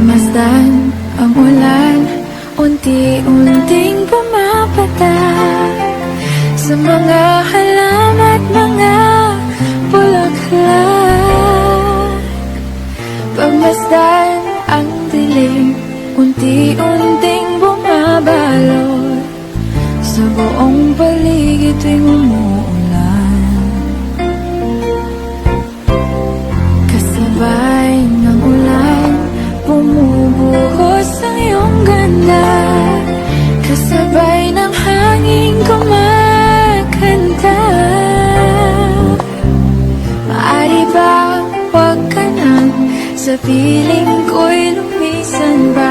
Pagmasdan ang ulan Unti-unting pumapatak Sa mga halamat mga bulaklak Pagmasdan ang dilim Unti-unting bumabalot Sa buong paligid tuwing umuulan Huwag ka na Sa piling ko'y lumisan ba?